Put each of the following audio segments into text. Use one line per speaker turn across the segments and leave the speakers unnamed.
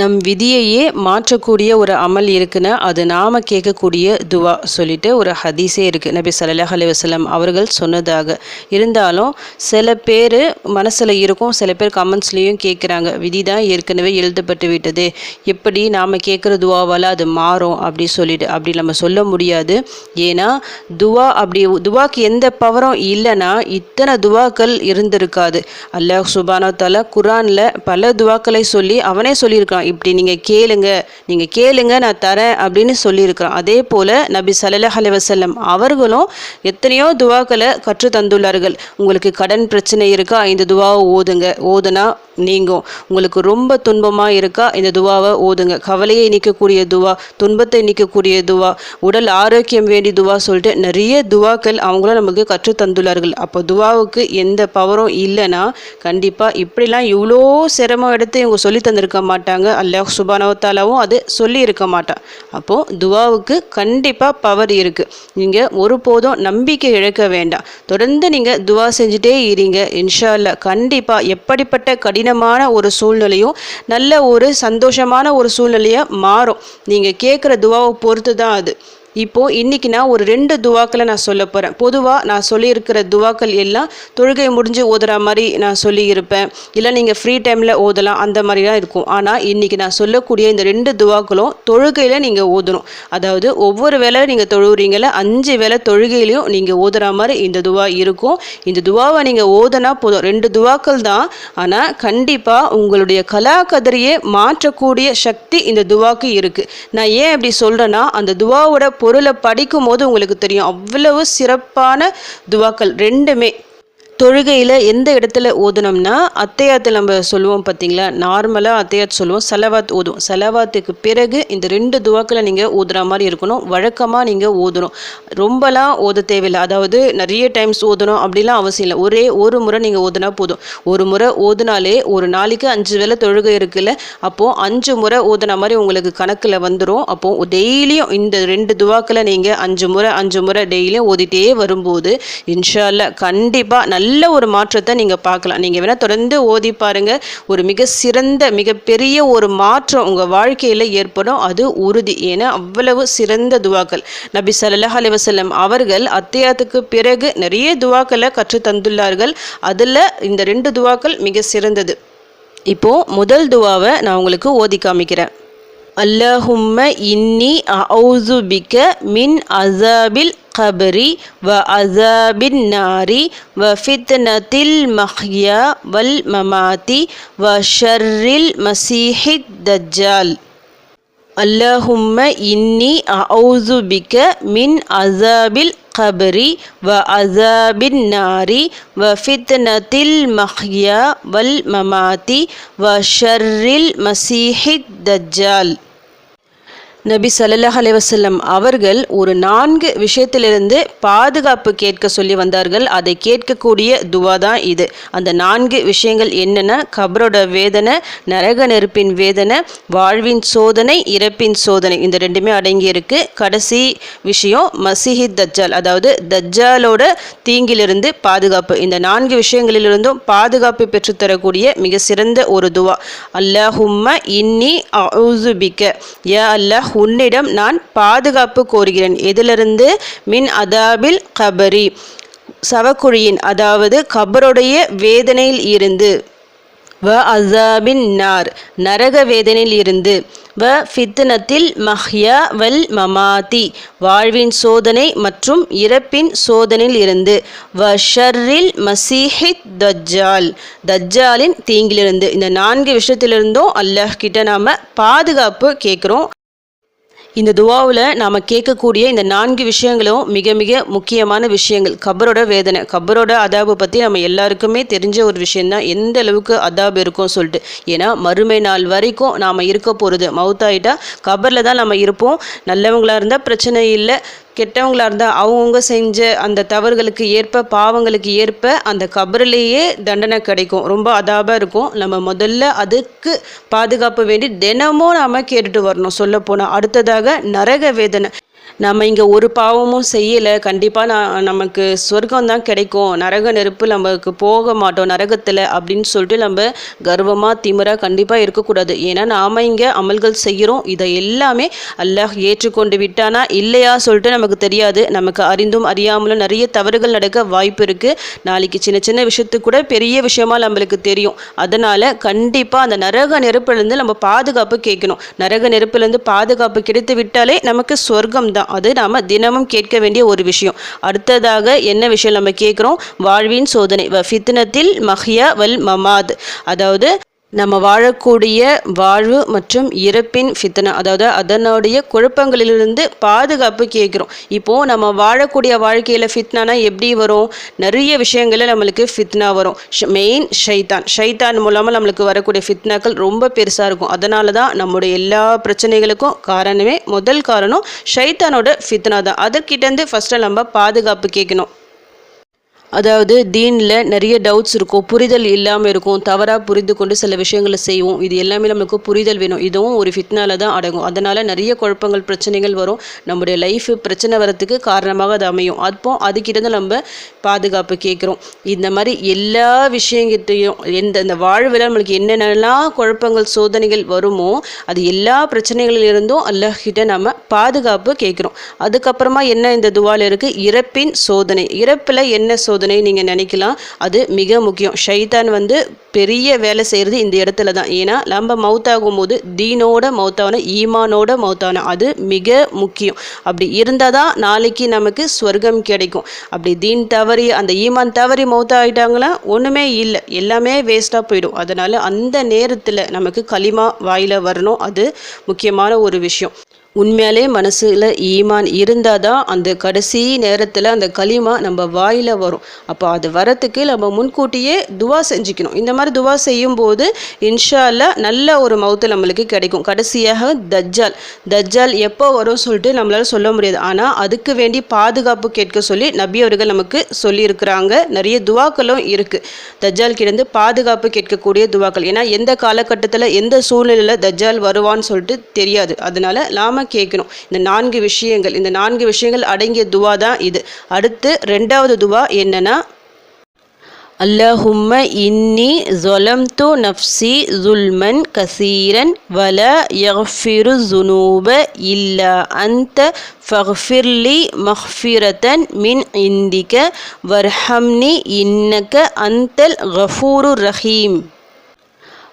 நம் விதியையே மாற்றக்கூடிய ஒரு அமல் இருக்குன்னா அது நாம் கேட்கக்கூடிய துவா சொல்லிட்டு ஒரு ஹதீஸே இருக்குது நபி சல்லாஹ் அலைஹி அவர்கள் சொன்னதாக. இருந்தாலும் சில பேர் மனசில் இருக்கும் சில பேர் கமெண்ட்ஸ்லேயும் கேட்குறாங்க விதி தான் ஏற்கனவே எழுதப்பட்டு விட்டது. எப்படி நாம் கேட்குற துவாவால் அது மாறும் அப்படி சொல்லிட்டு. அப்படி நம்ம சொல்ல முடியாது. ஏன்னா துவா அப்படி துவாக்கு எந்த பவரும் இல்லைன்னா இத்தனை துவாக்கள் இருந்திருக்காது. அல்லாஹ் சுபானோ தாலா குரானில் பல துவாக்களை சொல்லி அவனே சொல்லியிருக்கான். இப்படி நீங்கள் கேளுங்க நீங்கள் கேளுங்க நான் தரேன் அப்படின்னு சொல்லியிருக்கிறான். அதே போல் நபி ஸல்லல்லாஹு அலைவசல்லம் அவர்களும் எத்தனையோ துவாக்களை கற்று தந்துள்ளார்கள். உங்களுக்கு கடன் பிரச்சனை இருக்கா? இந்த துவாவை ஓதுங்க. ஓதுனா நீங்கும். உங்களுக்கு ரொம்ப துன்பமாக இருக்கா? இந்த துவாவை ஓதுங்க. கவலையை நிற்கக்கூடிய துவா துன்பத்தை நிற்கக்கூடிய துவா உடல் ஆரோக்கியம் வேண்டி துவா சொல்லிட்டு நிறைய துவாக்கள் அவங்களும் நமக்கு கற்று தந்துள்ளார்கள். அப்போ துவாவுக்கு எந்த பவரும் இல்லைன்னா கண்டிப்பாக இப்படிலாம் இவ்வளோ சிரமம் எடுத்து இவங்க சொல்லி தந்திருக்க மாட்டாங்க. அல்லாஹ் சுபானவத்தாலாவும் அது சொல்லியிருக்க மாட்டான். அப்போது துவாவுக்கு கண்டிப்பாக பவர் இருக்குது நீங்கள் ஒருபோதும் நம்பிக்கை இழக்க வேண்டாம். தொடர்ந்து நீங்கள் துவா செஞ்சுட்டே இருங்க. இன்ஷா அல்லா கண்டிப்பாக எப்படிப்பட்ட கடினமான ஒரு சூழ்நிலையும் நல்ல ஒரு சந்தோஷமான ஒரு சூழ்நிலையாக மாறும். நீங்கள் கேட்குற துவாவை பொறுத்து தான் அது. இப்போது இன்றைக்கி நான் ஒரு ரெண்டு துவாக்களை நான் சொல்ல போகிறேன் பொதுவாக நான் சொல்லியிருக்கிற துவாக்கள் எல்லாம் தொழுகை முடிஞ்சு ஓதுற மாதிரி நான் சொல்லியிருப்பேன். இல்லை நீங்கள் ஃப்ரீ டைமில் ஓதலாம் அந்த மாதிரி தான் இருக்கும். ஆனால் இன்றைக்கி நான் சொல்லக்கூடிய இந்த ரெண்டு துவாக்களும் தொழுகையில் நீங்கள் ஓதணும். அதாவது ஒவ்வொரு வேலை நீங்கள் தொழுகிறீங்கள அஞ்சு வேலை தொழுகையிலையும் நீங்கள் ஓதுற மாதிரி இந்த துவா இருக்கும். இந்த துவாவை நீங்கள் ஓதுனா போதும். ரெண்டு துவாக்கள் தான். ஆனால் கண்டிப்பாக உங்களுடைய கலாக்கதிரியை மாற்றக்கூடிய சக்தி இந்த துவாக்கு இருக்குது நான் ஏன் அப்படி சொல்கிறேன்னா அந்த துவாவோட பொருளை படிக்கும் போது உங்களுக்கு தெரியும். அவ்வளவு சிறப்பான துவாக்கள் ரெண்டுமே. தொழுகையில் எந்த இடத்துல ஓதுனோம்னா அத்தையாத்தில் நம்ம சொல்லுவோம் பார்த்தீங்களா நார்மலாக அத்தையாத் சொல்லுவோம். செலவாத் ஓதும் செலவாத்துக்கு பிறகு இந்த ரெண்டு துவாக்களை நீங்கள் ஓதுற மாதிரி இருக்கணும். வழக்கமாக நீங்கள் ஓதணும். ரொம்பலாம் ஓத தேவையில்லை. அதாவது நிறைய டைம்ஸ் ஓதணும் அப்படிலாம் அவசியம் இல்லை. ஒரே ஒரு முறை நீங்கள் ஓதுனா போதும். ஒரு முறை ஓதுனாலே ஒரு நாளைக்கு அஞ்சு வேளை தொழுகை இருக்குல்ல அப்போது அஞ்சு முறை ஓதுன மாதிரி உங்களுக்கு கணக்கில் வந்துடும் அப்போது டெய்லியும் இந்த ரெண்டு துவாக்களை நீங்கள் அஞ்சு முறை அஞ்சு முறை டெய்லியும் ஓதிட்டே வரும்போது இன்ஷால்ல கண்டிப்பாக நல்ல நல்ல ஒரு மாற்றத்தை நீங்கள் பார்க்கலாம். நீங்கள் வேணால் தொடர்ந்து ஓதி பாருங்கள் ஒரு மிக சிறந்த மிகப்பெரிய ஒரு மாற்றம் உங்கள் வாழ்க்கையில் ஏற்படும். அது உறுதி. ஏன்னா அவ்வளவு சிறந்த துவாக்கள். நபி சல்லாஹ் அலிவசல்லம் அவர்கள் அத்தியாத்துக்கு பிறகு நிறைய துவாக்களை கற்று தந்துள்ளார்கள். அதில் இந்த ரெண்டு துவாக்கள் மிக சிறந்தது. இப்போது முதல் துவாவை நான் உங்களுக்கு ஓதி காமிக்கிறேன். அல்லஹும்ம இன்னி அவுசுபிக்க மின் அசாபில் القبر وعذاب النار وفتنة المحيا والممات وشر المسيح الدجال. اللهم إني أعوذ بك من عذاب القبر وعذاب النار وفتنة المحيا والممات وشر المسيح الدجال. நபி சல்லாஹ் அலைவசல்லம் அவர்கள் ஒரு நான்கு விஷயத்திலிருந்து பாதுகாப்பு கேட்க சொல்லி வந்தார்கள். அதை கேட்கக்கூடிய துவா தான் இது. அந்த நான்கு விஷயங்கள் என்னென்னா? கபரோட வேதனை நரக நெருப்பின் வேதனை வாழ்வின் சோதனை இறப்பின் சோதனை. இந்த ரெண்டுமே அடங்கியிருக்கு. கடைசி விஷயம் மசிஹி தஜ்ஜால் அதாவது தஜ்ஜாலோட தீங்கிலிருந்து பாதுகாப்பு. இந்த நான்கு விஷயங்களிலிருந்தும் பாதுகாப்பு பெற்றுத்தரக்கூடிய மிக சிறந்த ஒரு துவா. அல்லாஹும்ம இன்னி அவுசுபிக்க யா அல்லாஹ் உன்னிடம் நான் பாதுகாப்பு கோருகிறேன். எதிலிருந்து? மின் அதாபில் கபரி. சவக்குழியின் அதாவது கபருடைய வேதனையில் இருந்து. வ அசாபின் நார் நரக வேதனையில் இருந்து. வ ஃபித்னத்தில் மஹ்யா வல் மமாதி வாழ்வின் சோதனை மற்றும் இறப்பின் சோதனையில் இருந்து. வ ஷர்ரில் மசீஹித் தஜ்ஜால் தஜ்ஜாலின் தீங்கிலிருந்து. இந்த நான்கு விஷயத்திலிருந்தும் அல்லாஹ் கிட்ட நாம் பாதுகாப்பு கேட்குறோம். இந்த துவாவில் நாம் கேட்கக்கூடிய இந்த நான்கு விஷயங்களும் மிக மிக முக்கியமான விஷயங்கள். கபரோட வேதனை கபரோட அதாபை பற்றி நம்ம எல்லாருக்குமே தெரிஞ்ச ஒரு விஷயந்தான் எந்த அளவுக்கு அதாப் இருக்கும் சொல்லிட்டு. ஏன்னா மறுமை நாள் வரைக்கும் நாம் இருக்க போகிறது மவுத்தாயிட்டா கபரில் தான் நம்ம இருப்போம். நல்லவங்களாக இருந்தால் பிரச்சனை இல்லை. கெட்டவங்களாக இருந்தால் அவங்கவுங்க செஞ்ச அந்த தவறுகளுக்கு ஏற்ப பாவங்களுக்கு ஏற்ப அந்த கபரிலேயே தண்டனை கிடைக்கும். ரொம்ப அதாபாக இருக்கும். நம்ம முதல்ல அதுக்கு பாதுகாப்பு வேண்டி தினமும் நாம் கேட்டுட்டு வரணும். சொல்லப்போனால் அடுத்ததாக நரக வேதனை. நம்ம இங்கே ஒரு பாவமும் செய்யலை. கண்டிப்பாக நான் நமக்கு சொர்க்கம் தான் கிடைக்கும். நரக நெருப்பு நமக்கு போக மாட்டோம். நரகத்தில் அப்படின்னு சொல்லிட்டு நம்ம கர்வமாக திமிராக கண்டிப்பாக இருக்கக்கூடாது. ஏன்னா நாம் இங்கே அமல்கள் செய்கிறோம் இதை எல்லாமே அல்லாஹ் ஏற்றுக்கொண்டு விட்டானா இல்லையா சொல்லிட்டு நமக்கு தெரியாது. நமக்கு அறிந்தும் அறியாமலும் நிறைய தவறுகள் நடக்க வாய்ப்பு இருக்குது நாளைக்கு சின்ன சின்ன விஷயத்துக்கு கூட பெரிய விஷயமா நம்மளுக்கு தெரியும். அதனால் கண்டிப்பாக அந்த நரக நெருப்புலேருந்து நம்ம பாதுகாப்பு கேட்கணும். நரக நெருப்புலேருந்து பாதுகாப்பு கிடைத்து விட்டாலே நமக்கு சொர்க்கம் தான் அது நாம் தினமும் கேட்க வேண்டிய ஒரு விஷயம். அடுத்ததாக என்ன விஷயம் நம்ம கேட்குறோம்? வாழ்வின் சோதனை. ஃபித்னத்தில் மஹ்யா வல் மமாத். அதாவது நம்ம வாழக்கூடிய வாழ்வு மற்றும் இறப்பின் ஃபித்னா அதாவது அதனுடைய குழப்பங்களிலிருந்து பாதுகாப்பு கேட்குறோம். இப்போது நம்ம வாழக்கூடிய வாழ்க்கையில் ஃபித்னானா எப்படி வரும்? நிறைய விஷயங்களில் நம்மளுக்கு ஃபித்னா வரும். மெயின் ஷைத்தான். ஷைத்தான் மூலமாக நம்மளுக்கு வரக்கூடிய ஃபித்னாக்கள் ரொம்ப பெருசாக இருக்கும். அதனால தான் நம்முடைய எல்லா பிரச்சனைகளுக்கும் காரணமே முதல் காரணம் ஷைத்தானோட ஃபித்னா தான். அதற்கிட்டேருந்து ஃபஸ்ட்டு நம்ம பாதுகாப்பு கேட்கணும். அதாவது தீனில் நிறைய டவுட்ஸ் இருக்கும் புரிதல் இல்லாமல் இருக்கும் தவறாக புரிந்து கொண்டு சில விஷயங்களை செய்வோம். இது எல்லாமே நம்மளுக்கு புரிதல் வேணும். இதுவும் ஒரு ஃபிட்னால தான் அடங்கும். அதனால் நிறைய குழப்பங்கள் பிரச்சனைகள் வரும். நம்முடைய லைஃப் பிரச்சனை வரத்துக்கு காரணமாக அது அமையும். அப்போ அதுக்கிட்ட நம்ம பாதுகாப்பு கேட்குறோம். இந்த மாதிரி எல்லா விஷயங்கிட்டையும் எந்த இந்த வாழ்வில் நம்மளுக்கு என்னென்னலாம் குழப்பங்கள் சோதனைகள் வருமோ அது எல்லா பிரச்சனைகளிலிருந்தும் அல்லாஹ்கிட்ட நம்ம பாதுகாப்பு கேட்குறோம். அதுக்கப்புறமா என்ன இந்த துவால் இருக்குது இறப்பின் சோதனை. இறப்பில் என்ன சோதனை? சோதனை நீங்கள் நினைக்கலாம். அது மிக முக்கியம். ஷைத்தான் வந்து பெரிய வேலை செய்கிறது இந்த இடத்துல தான். ஏன்னா நம்ம மவுத் ஆகும்போது தீனோட மௌத்தான ஈமானோட மௌத்தான அது மிக முக்கியம். அப்படி இருந்தால் தான் நாளைக்கு நமக்கு ஸ்வர்க்கம் கிடைக்கும். அப்படி தீன் தவறி அந்த ஈமான் தவறி மௌத்தாயிட்டாங்களா ஒன்றுமே இல்லை. எல்லாமே வேஸ்ட்டாக போயிடும். அதனால் அந்த நேரத்தில் நமக்கு களிமா வாயில் வரணும். அது முக்கியமான ஒரு விஷயம். உண்மையாலே மனசில் ஈமான் இருந்தால் தான் அந்த கடைசி நேரத்தில் அந்த களிமா நம்ம வாயில் வரும். அப்போ அது வரத்துக்கு நம்ம முன்கூட்டியே துவா செஞ்சுக்கணும். இந்த மாதிரி துவா செய்யும்போது இன்ஷால்லா நல்ல ஒரு மவுத்து நம்மளுக்கு கிடைக்கும். கடைசியாக தஜ்ஜால். தஜ்ஜால் எப்போ வரும் சொல்லிட்டு நம்மளால் சொல்ல முடியாது. ஆனால் அதுக்கு வேண்டி பாதுகாப்பு கேட்க சொல்லி நபி அவர்கள் நமக்கு சொல்லியிருக்கிறாங்க. நிறைய துவாக்களும் இருக்குது தஜ்ஜால் கிடந்து பாதுகாப்பு கேட்கக்கூடிய துவாக்கள். ஏன்னா எந்த காலகட்டத்தில் எந்த சூழ்நிலையில் தஜ்ஜால் வருவான்னு சொல்லிட்டு தெரியாது. அதனால் நாம நம்ம கேட்கணும். இந்த நான்கு விஷயங்கள் இந்த நான்கு விஷயங்கள் அடங்கிய துவா தான் இது. அடுத்து ரெண்டாவது துவா என்னென்னா அல்லஹும்ம இன்னி ஜொலம்து நஃப்சி ஜுல்மன் கசீரன் வல யஃபிரு ஜுனூப இல்ல அந்த ஃபஃபிர்லி மஹ்ஃபிரதன் மின் இந்திக்க வர்ஹம்னி இன்னக்க அந்தல் கஃபூரு ரஹீம்.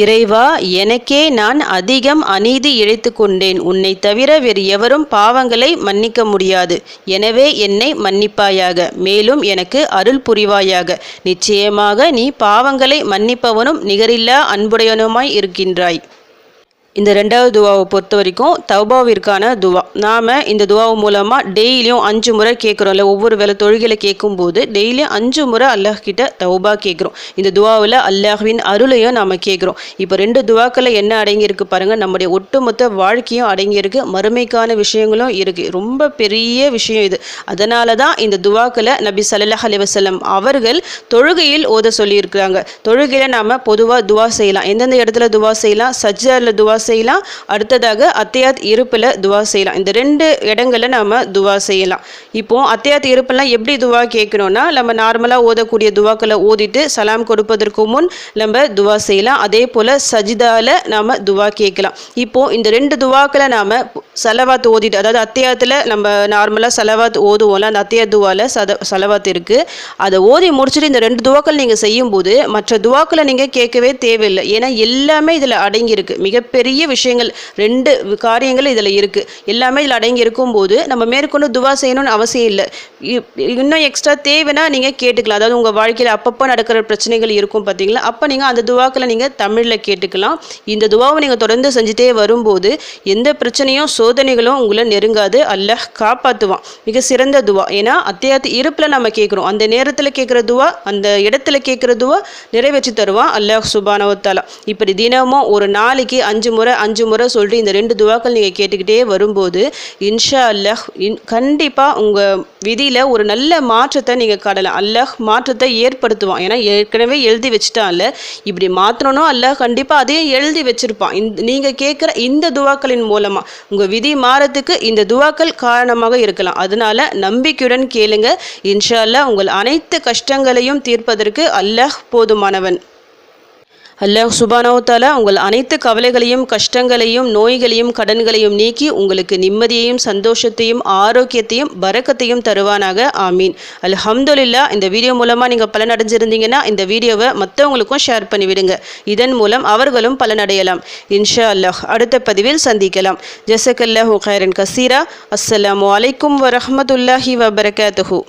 இறைவா எனக்கே நான் அதிகம் அநீதி இழைத்து கொண்டேன். உன்னை தவிர வேறு எவரும் பாவங்களை மன்னிக்க முடியாது. எனவே என்னை மன்னிப்பாயாக. மேலும் எனக்கு அருள் புரிவாயாக. நிச்சயமாக நீ பாவங்களை மன்னிப்பவனும் நிகரில்லா அன்புடையனுமாய் இருக்கின்றாய். இந்த ரெண்டாவது துவாவை பொறுத்த வரைக்கும் தௌபாவிற்கான துவா. நாம் இந்த துவாவு மூலமாக டெய்லியும் அஞ்சு முறை கேட்குறோம் இல்லை ஒவ்வொரு வேலை தொழுகையில் கேட்கும்போது டெய்லியும் அஞ்சு முறை அல்லாஹ் கிட்ட தௌபா கேட்குறோம் இந்த துவாவில் அல்லாஹ்வின் அருளையும் நாம் கேட்குறோம் இப்போ ரெண்டு துவாக்களில் என்ன அடங்கியிருக்கு பாருங்கள் நம்முடைய ஒட்டுமொத்த வாழ்க்கையும் அடங்கியிருக்கு மறுமைக்கான விஷயங்களும் இருக்குது ரொம்ப பெரிய விஷயம் இது. அதனால தான் இந்த துவாக்களை நபி சல்லாஹ் அலிவசல்லம் அவர்கள் தொழுகையில் ஓத சொல்லியிருக்கிறாங்க. தொழுகையில் நாம் பொதுவாக துவா செய்யலாம். எந்தெந்த இடத்துல துவா செய்யலாம்? சஜ்ஜாரில் துவா செய்யலாம். அடுத்ததாக அத்தையாத் இருப்பில் துவா செய்யலாம். இந்த ரெண்டு இடங்களில் நம்ம துவா செய்யலாம். இப்போது அத்தியாத் இருப்பெல்லாம் எப்படி துவா கேட்கணும்னா நம்ம நார்மலாக ஓதக்கூடிய துவாக்களை ஓதிட்டு சலாம் கொடுப்பதற்கு முன் நம்ம துவா செய்யலாம். அதே போல் சஜிதாவில் நாம் துவா கேட்கலாம். இப்போது இந்த ரெண்டு துவாக்களை நாம் செலவாத்து ஓதிட்டு அதாவது அத்தியாயத்தில் நம்ம நார்மலாக செலவாத்து ஓதுவோம்ல அந்த அத்தியா துவாவில் சத செலவாத்து இருக்குது அதை ஓதி முடிச்சுட்டு இந்த ரெண்டு துவாக்கள் நீங்கள் செய்யும்போது மற்ற துவாக்களை நீங்கள் கேட்கவே தேவையில்லை. ஏன்னா எல்லாமே இதில் அடங்கியிருக்கு. மிகப்பெரிய நிறைய விஷயங்கள் ரெண்டு காரியங்கள் இதில் இருக்குது எல்லாமே இதில் அடங்கி இருக்கும்போது நம்ம மேற்கொண்டு துவா செய்யணும்னு அவசியம் இல்லை. இ- இன்னும் எக்ஸ்ட்ரா தேவைன்னா நீங்கள் கேட்டுக்கலாம். அதாவது உங்கள் வாழ்க்கையில் அப்பப்போ நடக்கிற பிரச்சனைகள் இருக்கும் பார்த்தீங்களா அப்போ நீங்கள் அந்த துவாக்களை நீங்கள் தமிழில் கேட்டுக்கலாம். இந்த துவாவை நீங்கள் தொடர்ந்து செஞ்சுட்டே வரும்போது எந்த பிரச்சனையும் சோதனைகளும் உங்களை நெருங்காது. அல்ல காப்பாற்றுவான் மிக சிறந்த துவா. ஏன்னா அத்தியாயத்து இருப்பில் நம்ம கேட்குறோம் அந்த நேரத்தில் கேட்குற துவா அந்த இடத்துல கேட்குற துவா நிறைவேற்றி தருவான் அல்லாஹ் சுபானவத்தாலா இப்படி தினமும் ஒரு நாளைக்கு அஞ்சு முறை முறை அஞ்சு முறை சொல்லிட்டு இந்த ரெண்டு துவாக்கள் நீங்கள் கேட்டுக்கிட்டே வரும்போது இன்ஷா அல்லாஹ் இன் கண்டிப்பாக உங்கள் விதியில் ஒரு நல்ல மாற்றத்தை நீங்கள் கடலாம் அல்லாஹ் மாற்றத்தை ஏற்படுத்துவான். ஏன்னா ஏற்கனவே எழுதி வச்சுட்டான்ல. இப்படி மாற்றணும் அல்லஹ் கண்டிப்பாக அதையும் எழுதி வச்சிருப்பான். இந்த நீங்கள் கேட்குற இந்த துவாக்களின் மூலமாக உங்கள் விதி மாறத்துக்கு இந்த துவாக்கள் காரணமாக இருக்கலாம். அதனால நம்பிக்கையுடன் கேளுங்க. இன்ஷா அல்லாஹ் உங்கள் அனைத்து கஷ்டங்களையும் தீர்ப்பதற்கு அல்லாஹ் போதுமானவன். அல்லாஹ் சுபானோ உங்கள் அனைத்து கவலைகளையும் கஷ்டங்களையும் நோய்களையும் கடன்களையும் நீக்கி உங்களுக்கு நிம்மதியையும் சந்தோஷத்தையும் ஆரோக்கியத்தையும் பரக்கத்தையும் தருவானாக. ஆமீன். அல்ஹம்துல்லா இந்த வீடியோ மூலமாக நீங்கள் பலனடைஞ்சிருந்தீங்கன்னா இந்த வீடியோவை மற்றவங்களுக்கும் ஷேர் பண்ணிவிடுங்க. இதன் மூலம் அவர்களும் பலனடையலாம். இன்ஷா அல்லாஹ் அடுத்த பதிவில் சந்திக்கலாம். ஜசக்கல்லாஹு ஹைரன் கசீரா. அஸ்ஸலாமு அலைக்கும் வரஹ்மத்துல்லாஹி வபரகாத்துஹு.